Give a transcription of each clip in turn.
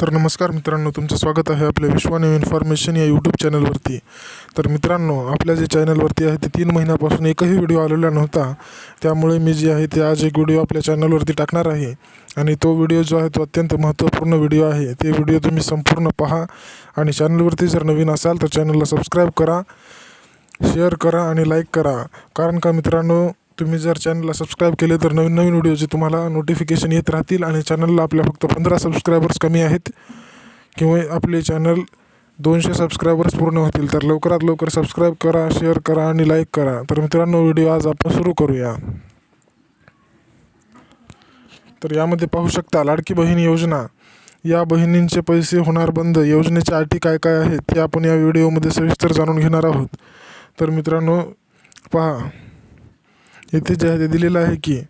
तर नमस्कार मित्रांनो तुमचं स्वागत आहे आपल्या विश्वाने इन्फॉर्मेशन या यूट्यूब चॅनलवरती. तर मित्रांनो आपल्या जे चॅनलवरती आहे ते तीन महिन्यापासून एकही व्हिडिओ आलेला नव्हता. त्यामुळे मी जे आहे ते आज एक व्हिडिओ आपल्या चॅनलवरती टाकणार आहे. आणि तो व्हिडिओ जो आहे तो अत्यंत महत्त्वपूर्ण व्हिडिओ आहे. ते व्हिडिओ तुम्ही संपूर्ण पहा. आणि चॅनलवरती जर नवीन असाल तर चॅनलला सबस्क्राईब करा शेअर करा आणि लाईक करा. कारण का मित्रांनो तुम्ही जर चॅनलला सबस्क्राईब केले तर नवीन नवीन व्हिडिओचे तुम्हाला नोटिफिकेशन येत राहतील आणि चॅनलला आपल्या फक्त पंधरा सबस्क्रायबर्स कमी आहेत किंवा आपले चॅनल दोनशे सबस्क्रायबर्स पूर्ण होतील तर लवकरात लवकर सबस्क्राईब करा शेअर करा आणि लाईक करा. तर मित्रांनो व्हिडिओ आज आपण सुरू करूया. तर यामध्ये पाहू शकता लाडकी बहीण योजना. या बहिणींचे पैसे होणार बंद. योजनेच्या अटी काय काय आहेत ते आपण या व्हिडिओमध्ये सविस्तर जाणून घेणार आहोत. तर मित्रांनो पहा. येथे जे आहे ते दिलेलं आहे की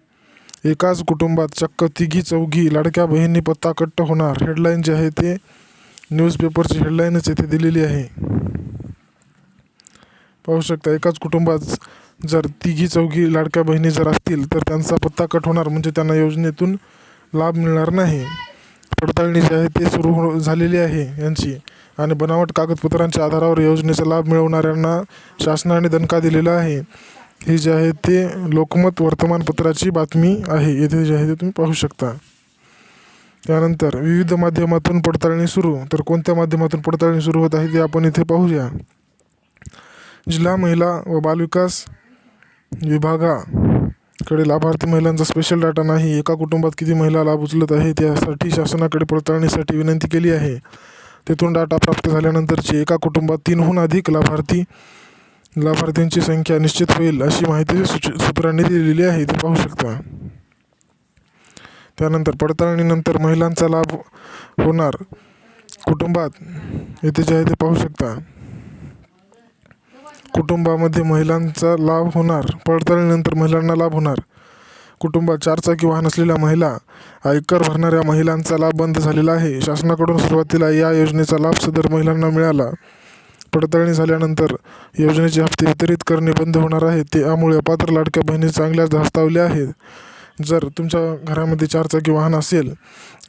एकाच कुटुंबात चक्क तिघी चौघी लाडक्या बहिणी पत्ता कट्ट होणार. हेडलाईन जे आहे ते न्यूजपेपरची हेडलाईनच येथे दिलेली आहे. पाहू शकता एकाच कुटुंबात जर तिघी चौघी लाडक्या बहिणी जर असतील तर त्यांचा पत्ता कट होणार म्हणजे त्यांना योजनेतून लाभ मिळणार नाही. पडताळणी जी आहे ते सुरू हो झालेली आहे यांची. आणि बनावट कागदपत्रांच्या आधारावर योजनेचा लाभ मिळवणाऱ्यांना शासनाने दणका दिलेला आहे. हे जे आहे ते लोकमत वर्तमानपत्राची बातमी आहे. येथे जे आहे ते तुम्ही पाहू शकता. त्यानंतर विविध माध्यमातून पडताळणी सुरू. तर कोणत्या माध्यमातून पडताळणी सुरू होत आहे ते आपण इथे पाहूया. जिल्हा महिला व बालविकास विभागाकडे लाभार्थी महिलांचा स्पेशल डाटा नाही. एका कुटुंबात किती महिला लाभ उचलत आहे त्यासाठी शासनाकडे पडताळणीसाठी विनंती केली आहे. तेथून डाटा प्राप्त झाल्यानंतरची एका कुटुंबात तीनहून अधिक लाभार्थी लाभार्थ्यांची संख्या निश्चित होईल अशी माहिती सूच सूत्रांनी दिलेली आहे. ते पाहू शकता. त्यानंतर पडताळणीनंतर महिलांचा लाभ होणार कुटुंबात. येथे जे आहे ते पाहू शकता. कुटुंबामध्ये महिलांचा लाभ होणार. पडताळणीनंतर महिलांना लाभ होणार. कुटुंबात चारचाकी वाहन असलेल्या महिला आयकर भरणाऱ्या महिलांचा लाभ बंद झालेला आहे. शासनाकडून सुरुवातीला या योजनेचा लाभ सदर महिलांना मिळाला. पडताळणी झाल्यानंतर योजनेचे हप्ते वितरित करणे बंद होणार आहे. ते त्यामुळे अपात्र लाडक्या बहिणी चांगल्याच धास्तावल्या आहेत. जर तुमच्या घरामध्ये चारचाकी वाहन असेल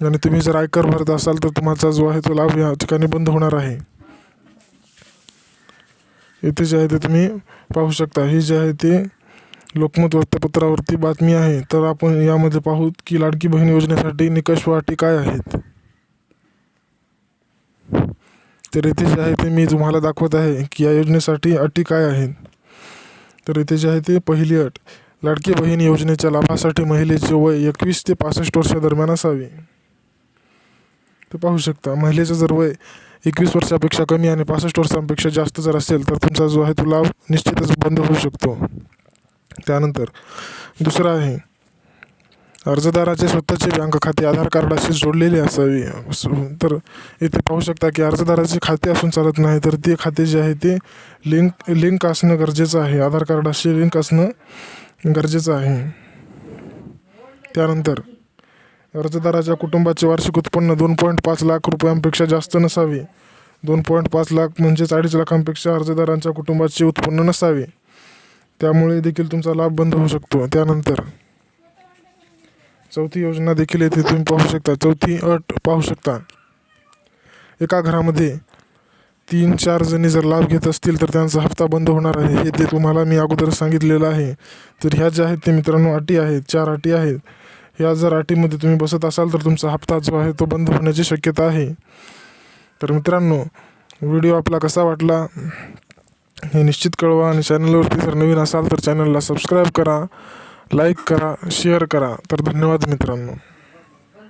आणि तुम्ही जर आयकर भरत असाल तर तुम्हाचा जो आहे तो लाभ या ठिकाणी बंद होणार आहे. इथे जे आहे ते तुम्ही पाहू शकता. ही जे आहे ते लोकमत वृत्तपत्रावरती बातमी आहे. तर आपण यामध्ये पाहू की लाडकी बहीण योजनेसाठी निकष व अटी काय आहेत? तर इथे जे आहे ते मी तुम्हाला दाखवत आहे की या योजनेसाठी अटी काय आहेत. तर इथे जे आहे ते पहिली अट. लाडकी बहीण योजनेच्या लाभासाठी महिलेचे वय एकवीस ते पासष्ट वर्षादरम्यान असावे. ते पाहू शकता महिलेचं जर वय एकवीस वर्षापेक्षा कमी आणि पासष्ट वर्षांपेक्षा जास्त जर असेल तर तुमचा जो आहे तो लाभ निश्चितच बंद होऊ शकतो. त्यानंतर दुसरं आहे अर्जदाराचे स्वतःचे बँक खाते आधार कार्डाशी जोडलेले असावे. तर इथे पाहू शकता की अर्जदाराचे खाते असून चालत नाही तर ते खाते जे आहे ते लिंक लिंक असणं गरजेचं आहे. आधार कार्डाशी लिंक असणं गरजेचं आहे. त्यानंतर अर्जदाराच्या कुटुंबाचे वार्षिक उत्पन्न दोन पॉईंट पाच लाख रुपयांपेक्षा जास्त नसावे. दोन पॉईंट पाच लाख म्हणजेच अडीच लाखांपेक्षा अर्जदारांच्या कुटुंबाचे उत्पन्न नसावे. त्यामुळे देखील तुमचा लाभ बंद होऊ शकतो. त्यानंतर चौथी योजना देखील येथे तुम्ही पाहू शकता. चौथी अट पाहू शकता. एका घरामध्ये तीन चार जणी जर लाभ घेत असतील तर त्यांचा हप्ता बंद होणार आहे. हे ते तुम्हाला मी अगोदर सांगितलेलं आहे. तर ह्या ज्या आहेत ते मित्रांनो अटी आहेत चार अटी आहेत. ह्या जर अटीमध्ये तुम्ही बसत असाल तर तुमचा हप्ता जो आहे तो बंद होण्याची शक्यता आहे. तर मित्रांनो व्हिडिओ आपला कसा वाटला हे निश्चित कळवा आणि चॅनलवरती जर नवीन असाल तर चॅनलला सबस्क्राईब करा. लाईक करा शेअर करा. तर धन्यवाद मित्रांनो.